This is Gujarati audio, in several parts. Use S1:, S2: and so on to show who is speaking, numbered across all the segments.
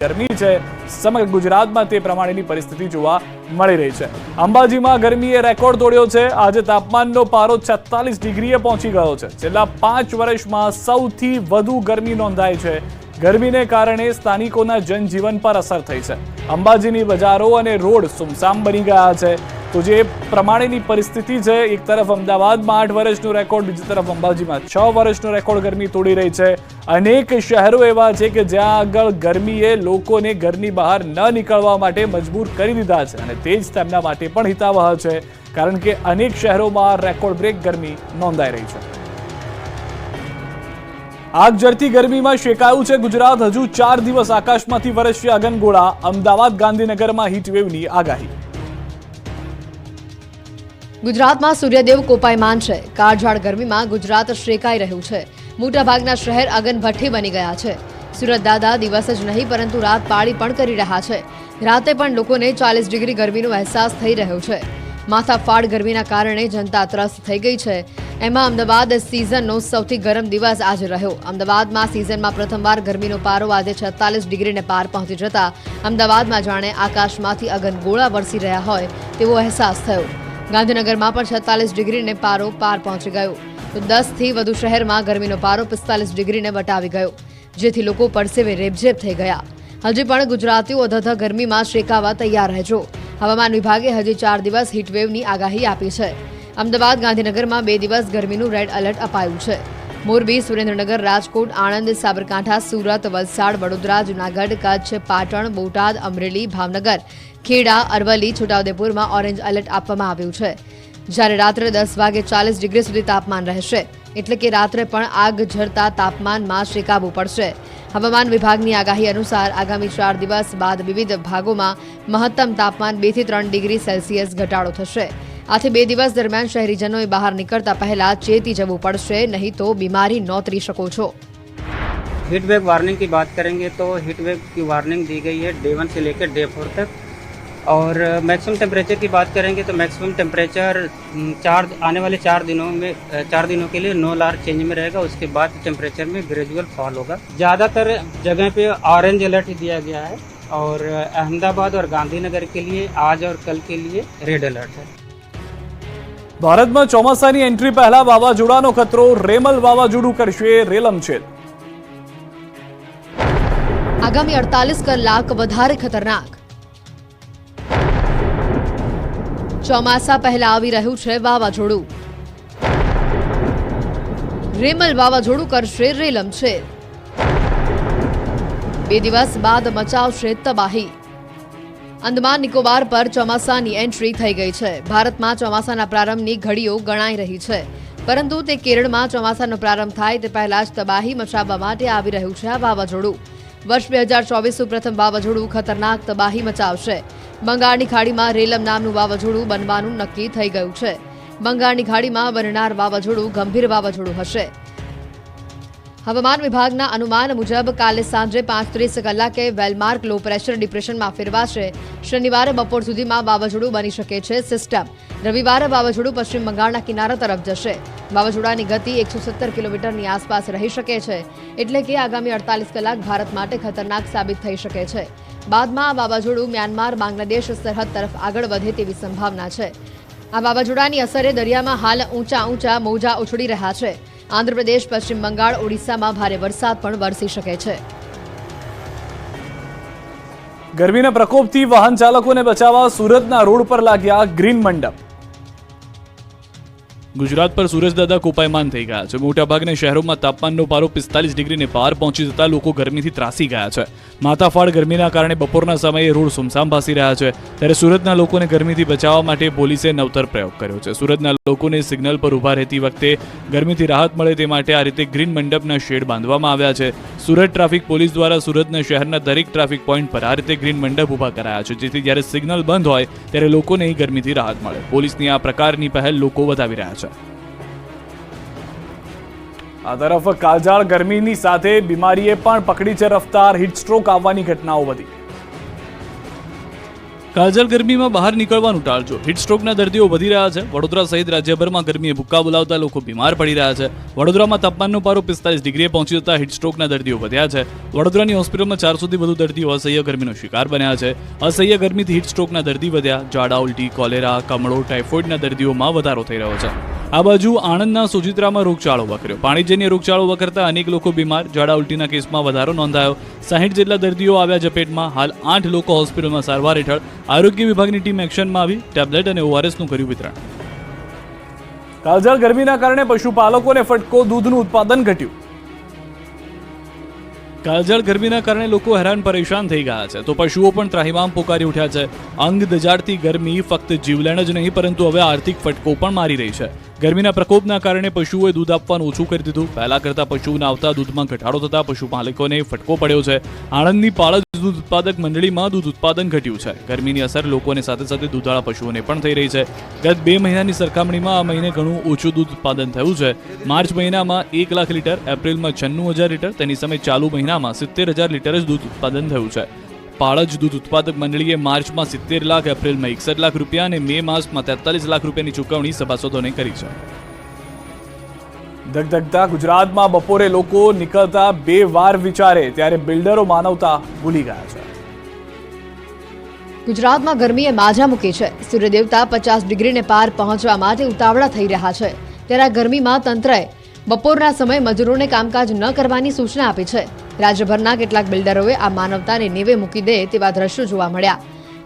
S1: ગરમી છે. સમગ્ર ગુજરાતમાં તે પ્રમાણેની પરિસ્થિતિ જોવા મળી રહી છે. અંબાજીમાં ગરમીએ રેકોર્ડ તોડ્યો છે. આજે તાપમાનનો પારો છત્તાલીસ ડિગ્રીએ પહોંચી ગયો છે. છેલ્લા પાંચ વર્ષમાં સૌથી વધુ ગરમી નોંધાઈ છે ગરમીને કારણે સ્થાનિકોના જનજીવન પર અસર થઈ છે. અંબાજીની બજારો અને રોડ સુમસામ બની ગયા છે. તો જે પ્રમાણેની પરિસ્થિતિ છે, એક તરફ અમદાવાદમાં આઠ વર્ષનો રેકોર્ડ, બીજી તરફ અંબાજીમાં છ વર્ષનો રેકોર્ડ ગરમી તોડી રહી છે. અનેક શહેરો એવા છે કે જ્યાં આગળ ગરમીએ લોકોને ઘરની બહાર ન નીકળવા માટે મજબૂર કરી દીધા છે અને તે જ તેમના માટે પણ હિતાવહ છે. કારણ કે અનેક શહેરોમાં રેકોર્ડ બ્રેક ગરમી નોંધાઈ રહી છે. આગ જરતી ગરમીમાં શેકાયું છે ગુજરાત. હજુ ચાર દિવસ આકાશમાંથી વરસશે અગનગોળા. અમદાવાદ ગાંધીનગરમાં હીટવેવની આગાહી.
S2: ગુજરાતમાં સૂર્યદેવ કોપાયમાન છે. કાળઝાળ ગરમીમાં ગુજરાત શેકાઈ રહ્યું છે. મોટાભાગના શહેર અગનભઠ્ઠી બની ગયા છે. સુરત દાદા દિવસ જ નહીં, પરંતુ રાત પાળી પણ કરી રહ્યા છે. રાતે પણ લોકોને ચાલીસ ડિગ્રી ગરમીનો અહેસાસ થઈ રહ્યો છે. માથાફાડ ગરમીના કારણે જનતા ત્રસ્ત થઈ ગઈ છે. એમાં અમદાવાદ સિઝનનો સૌથી ગરમ દિવસ આજે રહ્યો. અમદાવાદમાં સિઝનમાં પ્રથમવાર ગરમીનો પારો આજે છત્તાલીસ ડિગ્રીને પાર પહોંચી જતા અમદાવાદમાં જાણે આકાશમાંથી અગનગોળા વરસી રહ્યા હોય તેવો અહેસાસ થયો. ગાંધીનગરમાં પણ છત્તાલીસ ડિગ્રીને પારો પાર પહોંચી ગયો. તો દસથી વધુ શહેરમાં ગરમીનો પારો પિસ્તાલીસ ડિગ્રીને વટાવી ગયો, જેથી લોકો પરસેવે રેબઝેબ થઈ ગયા. હજી પણ ગુજરાતીઓ અધધ ગરમીમાં શેકાવા તૈયાર રહેજો. હવામાન વિભાગે હજી ચાર દિવસ હીટવેવની આગાહી આપી છે. અમદાવાદ ગાંધીનગરમાં બે દિવસ ગરમીનું રેડ એલર્ટ અપાયું છે. મોરબી, સુરેન્દ્રનગર, રાજકોટ, આણંદ, સાબરકાંઠા, સુરત, વલસાડ, વડોદરા, જૂનાગઢ, કચ્છ, પાટણ, બોટાદ, અમરેલી, ભાવનગર, ખેડા, અરવલ્લી, છોટાઉદેપુરમાં ઓરેન્જ એલર્ટ આપવામાં આવ્યું છે. જ્યારે રાત્રે દસ વાગે ચાલીસ ડિગ્રી સુધી તાપમાન રહેશે, એટલે કે રાત્રે પણ આગ ઝરતા તાપમાનમાં શેકાવવું પડશે. હવામાન વિભાગની આગાહી અનુસાર આગામી ચાર દિવસ બાદ વિવિધ ભાગોમાં મહત્તમ તાપમાન બેથી ત્રણ ડિગ્રી સેલ્સિયસ ઘટાડો થશે. આથી બે દિવસ દરમિયાન શહેરીજનોએ બહાર નીકળતા પહેલા ચેતી જવું પડશે નહીં તો બીમારી નોતરી શકો છો
S3: हीट वेव वार्निंग की बात करेंगे तो हीट वेव की वार्निंग दी गई है डे वन से लेकर डे फोर तक और मैक्सिमम टेम्परेचर की बात करेंगे तो मैक्सिमम टेम्परेचर हम्म, चार आने वाले चार दिनों में अ, चार दिनों के लिए नो लार चेंज में रहेगा उसके बाद टेम्परेचर में ग्रेजुअल फॉल होगा ज़्यादातर जगह पे ऑरेंज अलर्ट दिया गया है और अहमदाबाद और गांधीनगर के लिए आज और कल के लिए रेड अलर्ट है
S1: ભારતમાં ચોમાસાની એન્ટ્રી પહેલા વાવાઝોડાનો ખતરો, રેમલ વાવાઝોડું કરશે રેલમછેલ
S2: આગામી અડતાલીસ કલાક વધારે ખતરનાક. ચોમાસા પહેલા આવી રહ્યું છે વાવાઝોડું. રેમલ વાવાઝોડું કરશે રેલમ છે બે દિવસ બાદ મચાવશે તબાહી. અંદમાન નિકોબાર પર ચોમાસાની એન્ટ્રી થઈ ગઈ છે. ભારતમાં ચોમાસાના પ્રારંભની ઘડીઓ ગણાઈ રહી છે. પરંતુ તે કેરળમાં ચોમાસાનો પ્રારંભ થાય તે પહેલા જ તબાહી મચાવવા માટે આવી રહ્યું છે આ વાવાઝોડું. વર્ષ બે હજાર ચોવીસનું પ્રથમ વાવાઝોડું ખતરનાક તબાહી મચાવશે. બંગાળની ખાડીમાં રેલમ નામનું વાવાઝોડું બનવાનું નક્કી થઈ ગયું છે. બંગાળની ખાડીમાં બનનાર વાવાઝોડું ગંભીર વાવાઝોડું હશે. હવામાન વિભાગના અનુમાન મુજબ કાલે સાંજે પાંચ ત્રીસ કલાકે વેલમાર્ક લો પ્રેશર ડિપ્રેશનમાં ફેરવાશે. શનિવારે બપોર સુધીમાં વાવાઝોડું બની શકે છે સિસ્ટમ રવિવારે વાવાઝોડું પશ્ચિમ બંગાળના કિનારા તરફ જશે. વાવાઝોડાની ગતિ એકસો સત્તર કિલોમીટરની આસપાસ રહી શકે છે. એટલે કે આગામી અડતાલીસ કલાક ભારત માટે ખતરનાક સાબિત થઈ શકે છે. બાદમાં વાવાઝોડું મ્યાનમાર, બાંગ્લાદેશ સરહદ તરફ આગળ વધે તેવી સંભાવના છે. આ વાવાઝોડાની અસરે દરિયામાં હાલ ઊંચા ઊંચા મોજા ઉછળી રહ્યા છે. આંધ્રપ્રદેશ, પશ્ચિમ બંગાળ, ઓડિશામાં ભારે વરસાદ પણ વરસી શકે છે.
S1: ગરમીના પ્રકોપથી વાહન ચાલકોને બચાવવા સુરતના રોડ પર લાગ્યા ગ્રીન મંડપ. ગુજરાત પર સૂરજદાદા કોપાયમાન થઈ ગયા છે. મોટાભાગના શહેરોમાં તાપમાનનો પારો પિસ્તાલીસ ડિગ્રીને પાર પહોંચી જતા લોકો ગરમીથી ત્રાસી ગયા છે. માથાફાડ ગરમીના કારણે બપોરના સમયે રોડ સુમસામ ભાસી રહ્યા છે. ત્યારે સુરતના લોકોને ગરમીથી બચાવવા માટે પોલીસે નવતર પ્રયોગ કર્યો છે. સુરતના લોકોને સિગ્નલ પર ઊભા રહેતી વખતે ગરમીથી રાહત મળે તે માટે આ રીતે ગ્રીન મંડપના શેડ બાંધવામાં આવ્યા છે. સુરત ટ્રાફિક પોલીસ દ્વારા સુરતના શહેરના દરેક ટ્રાફિક પોઈન્ટ પર આ રીતે ગ્રીન મંડપ ઊભા કરાયા છે. જેથી જ્યારે સિગ્નલ બંધ હોય, ત્યારે લોકોને ગરમીથી રાહત મળે. પોલીસની આ પ્રકારની પહેલ લોકો વધાવી રહ્યા છે. આ તરફ કાળઝાળ ગરમીની સાથે બીમારીએ પણ પકડી છે રફતાર હીટસ્ટ્રોક આવવાની ઘટનાઓ વધી. કાજલ ગરમીમાં બહાર નીકળવાનું ટાળજો. હીટસ્ટ્રોકના દર્દીઓ વધી રહ્યા છે. વડોદરા સહિત રાજ્યભરમાં ગરમીએ ભૂક્કા બોલાવતા લોકો બીમાર પડી રહ્યા છે. વડોદરામાં તાપમાનનો પારો પિસ્તાલીસ ડિગ્રીએ પહોંચી જતા હીટસ્ટ્રોકના દર્દીઓ વધ્યા છે. વડોદરાની હોસ્પિટલમાં ચારસોથી વધુ દર્દીઓ અસહ્ય ગરમીનો શિકાર બન્યા છે. અસહ્ય ગરમીથી હીટસ્ટ્રોકના દર્દી વધ્યા. ઝાડા, ઉલટી, કોલેરા, કમળો ટાઇફોઇડના દર્દીઓમાં વધારો થઈ રહ્યો છે. આ બાજુ આણંદના સુચિત્રામાં રોગચાળો વકર્યો. પાણીજન્ય રોગચાળો વકરતા અનેક લોકો બીમાર. ઝાડા ઉલટીના કેસમાં વધારો નોંધાયો. સાહીઠ જેટલા દર્દીઓ આવ્યા ઝપેટમાં. હાલ આઠ લોકો હોસ્પિટલમાં સારવાર હેઠળ. આરોગ્ય વિભાગની ટીમ એક્શનમાં આવી. ટેબ્લેટ અને ઓઆરએસનું કર્યું વિતરણ. કાળઝાળ ગરમીના કારણે પશુપાલકોને ફટકો, દૂધનું ઉત્પાદન ઘટ્યું. કાળઝાળ ગરમીના કારણે લોકો હેરાન પરેશાન થઈ ગયા છે. તો પશુઓ પણ ત્રાહિમામ પોકારી ઉઠ્યા છે. અંગ દજાડતી ગરમી ફક્ત જીવલેણ જ નહીં, પરંતુ હવે આર્થિક ફટકો પણ મારી રહી છે. ગરમીના પ્રકોપના કારણે પશુઓએ દૂધ આપવાનું ઓછું કરી દીધું. પહેલા કરતા પશુઓને આવતા દૂધમાં ઘટાડો થતા પશુપાલકોને ફટકો પડ્યો છે. આણંદની પાળજ દૂધ ઉત્પાદક મંડળીમાં દૂધ ઉત્પાદન ઘટ્યું છે. ગરમીની અસર લોકોને સાથે સાથે દૂધાળા પશુઓને પણ થઈ રહી છે. ગત બે મહિનાની સરખામણીમાં આ મહિને ઘણું ઓછું દૂધ ઉત્પાદન થયું છે. માર્ચ મહિનામાં એક લાખ લીટર, એપ્રિલમાં છન્નું હજાર લીટર, તેની સામે ચાલુ મહિનામાં સિત્તેર હજાર લીટર જ દૂધ ઉત્પાદન થયું છે. પાળજ દૂધ ઉત્પાદક મંડળીએ માર્ચમાં સિત્તેર લાખ એપ્રિલમાં એકસઠ લાખ રૂપિયા અને મે માસમાં તેતાલીસ લાખ રૂપિયાની ચૂકવણી સભાસદોને કરી છે. ધગધગતા ગુજરાતમાં બપોરે લોકો નીકળતા બે વાર વિચારે ત્યારે બિલ્ડરો માનવતા ભૂલી ગયા છે.
S2: ગુજરાતમાં ગરમીએ માજા મૂકી છે. સૂર્યદેવતા પચાસ ડિગ્રીને પાર પહોંચવા માટે ઉતાવળા થઈ રહ્યા છે. ત્યારે ગરમીમાં તંત્રએ બપોરના સમયે મજૂરોને કામકાજ ન કરવાની સૂચના આપી છે. રાજ્યભરના કેટલાક બિલ્ડરોએ આ માનવતાને નેવે મૂકી દે તેવા દ્રશ્યો જોવા મળ્યા.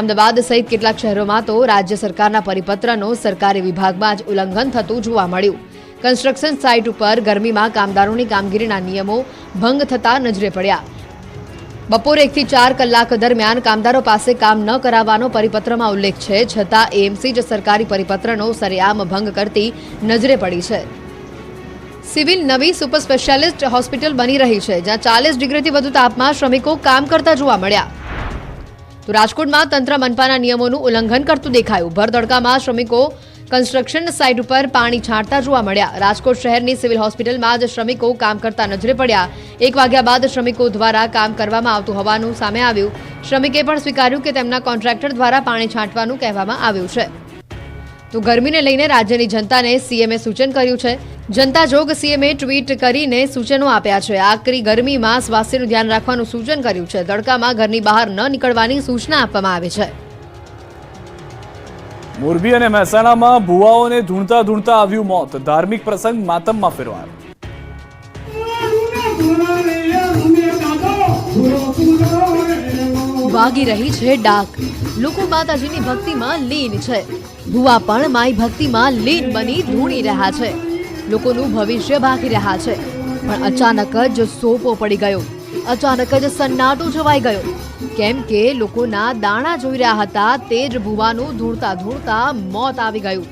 S2: અમદાવાદ સહિત કેટલાક શહેરોમાં તો રાજ્ય સરકારના પરિપત્રનો સરકારી વિભાગમાં જ ઉલ્લંઘન થતું જોવા મળ્યું. કન્સ્ટ્રક્શન સાઇટ ઉપર ગરમીમાં કામદારોની કામગીરીના નિયમો ભંગ થતા નજરે પડ્યા. બપોરે એકથી ચાર કલાક દરમિયાન કામદારો પાસે કામ ન કરાવવાનો પરિપત્રમાં ઉલ્લેખ છે, છતાં એએમસી જ સરકારી પરિપત્રનો સરેઆમ ભંગ કરતી નજરે પડી છે. સિવિલ નવી સુપર સ્પેશિયાલિસ્ટ હોસ્પિટલ બની રહી છે, જ્યાં ચાલીસ ડિગ્રીથી વધુ તાપમાં શ્રમિકો કામ કરતા જોવા મળ્યા. તો રાજકોટમાં તંત્ર મનપાના નિયમોનું ઉલ્લંઘન કરતું દેખાયું. ભર તડકામાં શ્રમિકો કન્સ્ટ્રક્શન સાઇટ ઉપર પાણી છાંટતા જોવા મળ્યા. રાજકોટ શહેરની સિવિલ હોસ્પિટલમાં જ શ્રમિકો કામ કરતા નજરે પડ્યા. એક વાગ્યા બાદ શ્રમિકો દ્વારા કામ કરવામાં આવતું હોવાનું સામે આવ્યું. શ્રમિકે પણ સ્વીકાર્યું કે તેમના કોન્ટ્રાક્ટર દ્વારા પાણી છાંટવાનું કહેવામાં આવ્યું છે. તો ગરમીને લઈને રાજ્યની જનતાને સીએમએ સૂચન કર્યું છે. જનતા જોગ સીએમએ ટ્વીટ કરીને સૂચનો આપ્યા છે. આકરી ગરમીમાં સ્વાસ્થ્યનું ધ્યાન રાખવાનું સૂચન કર્યું છે. તડકામાં ઘરની બહાર ન નીકળવાની સૂચના આપવામાં આવી છે.
S1: મોરબી અને મહેસાણામાં ભુવાઓને ધૂણતા ધૂણતા આવ્યું મોત. ધાર્મિક પ્રસંગ માતમમાં ફેરવાયો.
S2: વાગી રહી છે ડાક. લોકો માતાજીની ભક્તિમાં લીન છે. ભુવા પણ માઈ ભક્તિમાં લીન બની ધૂણી રહ્યા છે. લોકોનું ભવિષ્ય ભાગી રહ્યા છે. પણ અચાનક જ સોપો પડી ગયો. અચાનક જ સન્નાટો છવાઈ ગયો. કેમ કે લોકોના દાણા જોઈ રહ્યા હતા તે જ ભુવાનું ધૂળતા ધૂળતા મોત આવી ગયું.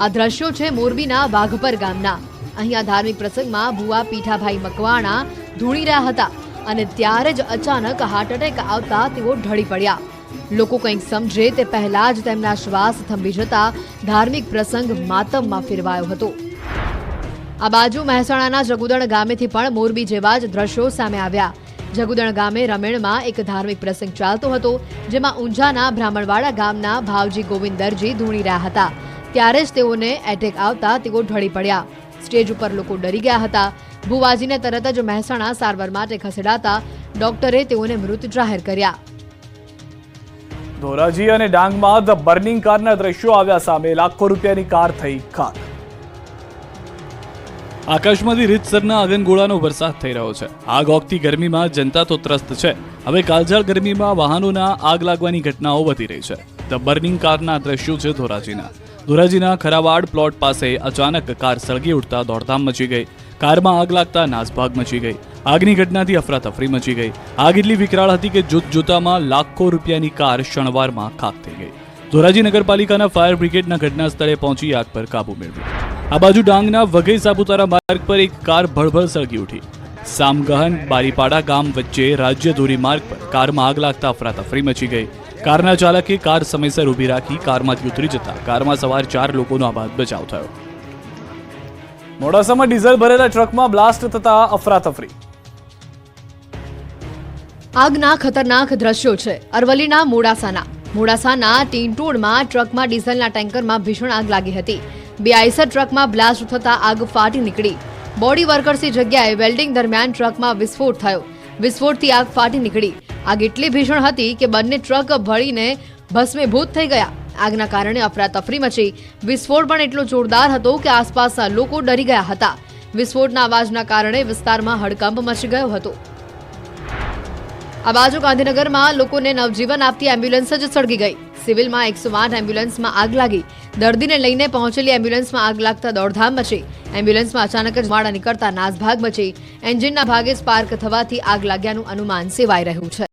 S2: આ દ્રશ્યો છે મોરબીના વાઘપર ગામના. અહીંયા ધાર્મિક પ્રસંગમાં ભુવા પીઠાભાઈ મકવાણા ધૂણી રહ્યા હતા. અને ત્યારે જ અચાનક હાર્ટ એટેક આવતા તેઓ ઢળી પડ્યા. લોકો કંઈક સમજે તે પહેલા જ તેમના શ્વાસ થંભી જતા ધાર્મિક પ્રસંગ માતમમાં ફેરવાયો હતો. આ બાજુ મહેસાણાના જગુદણ ગામેથી પણ મોરબી જેવા જ દ્રશ્યો સામે આવ્યા. જગુદણ ગામે રમેણમાં એક ધાર્મિક પ્રસંગ ચાલતો હતો, જેમાં ઊંઝાના બ્રાહ્મણવાડા ગામના ભાવજી ગોવિંદરજી ધૂણી રહ્યા હતા. ત્યારે જ તેઓને એટેક આવતા તેઓ ઢળી પડ્યા. સ્ટેજ ઉપર લોકો ડરી ગયા હતા. ભુવાજીને તરત જ મહેસાણા સારવાર માટે ખસેડાતા ડોક્ટરે તેઓને મૃત જાહેર કર્યા.
S1: ધોરાજી અને ડાંગમાં ધ બર્નિંગ કારના દ્રશ્યો આવ્યા સામે લાખો રૂપિયાની કાર થઈ ખાક. આકાશમાંથી રીતસરના અગનગોળાનો વરસાદ થઈ રહ્યો છે. આગ ઓગતી ગરમીમાં જનતા તો ત્રસ્ત છે. હવે કાળઝાળ ગરમીમાં વાહનોના આગ લાગવાની ઘટનાઓ વધી રહી છે. ધ બર્નિંગ કારના દ્રશ્યો છે ધોરાજીના. ધોરાજીના ખરાવાડ પ્લોટ પાસે અચાનક કાર સળગી ઉઠતા દોડધામ મચી ગઈ. કારમાં આગ લાગતા નાસભાગ મચી ગઈ. આગની ઘટનાથી અફરાતફરી મચી ગઈ. આગ એટલી વિકરાળ હતી કે જોત જોતામાં લાખો રૂપિયાની કાર શણવારમાં ખાક થઈ ગઈ. ધોરાજી નગરપાલિકાના ફાયર બ્રિગેડના ઘટના સ્થળે પહોંચી આગ પર કાબુ મેળવ્યો આ બાજુ ડાંગના વઘઈ સાપુતારા માર્ગ પર એક કાર ભળભળ સળગી ઉઠી. સામગહન, બારીપાડા ગામ વચ્ચે રાજ્ય ધોરી માર્ગ પર કારમાં આગ લાગતા અફરાતફરી મચી ગઈ. કારના ચાલકે કાર સમયસર ઊભી રાખી કારમાંથી ઉતરી જતા કારમાં સવાર ચાર લોકોનો આબાદ બચાવ થયો. મોડાસામાં ડીઝલ ભરેલા ટ્રકમાં બ્લાસ્ટ થતા અફરાતફરી.
S2: આગના ખતરનાક દ્રશ્યો છે અરવલ્લીના મોડાસાના. મોડાસાના ટીંટોડમાં ટ્રકમાં ડીઝલના ટેન્કરમાં ભીષણ આગ લાગી હતી. બે આઈસર ટ્રકમાં બ્લાસ્ટ થતાં આગ ફાટી નીકળી. બોડી વર્કર્સની જગ્યાએ વેલ્ડિંગ દરમિયાન ટ્રકમાં વિસ્ફોટ થયો. વિસ્ફોટથી આગ ફાટી નીકળી. આગ એટલી ભીષણ હતી કે બંને ટ્રક ભળીને ભસ્મીભૂત થઈ ગયા. આગના કારણે અફરાતફરી મચી. વિસ્ફોટ પણ એટલો જોરદાર હતો કે આસપાસના લોકો ડરી ગયા હતા. વિસ્ફોટના અવાજના કારણે વિસ્તારમાં હડકંપ મચી ગયો હતો. આ બાજુ ગાંધીનગરમાં લોકોને નવજીવન આપતી એમ્બ્યુલન્સ જ સળગી ગઈ. સિવિલમાં એકસો આઠ એમ્બ્યુલન્સમાં આગ લાગી. દર્દીને લઈને પહોંચેલી એમ્બ્યુલન્સમાં આગ લાગતા દોડધામ મચી. એમ્બ્યુલન્સમાં અચાનક જ માળા નીકળતા નાસભાગ મચી. એન્જિનના ભાગે સ્પાર્ક થવાથી આગ લાગ્યાનું અનુમાન સેવાઈ રહ્યું છે.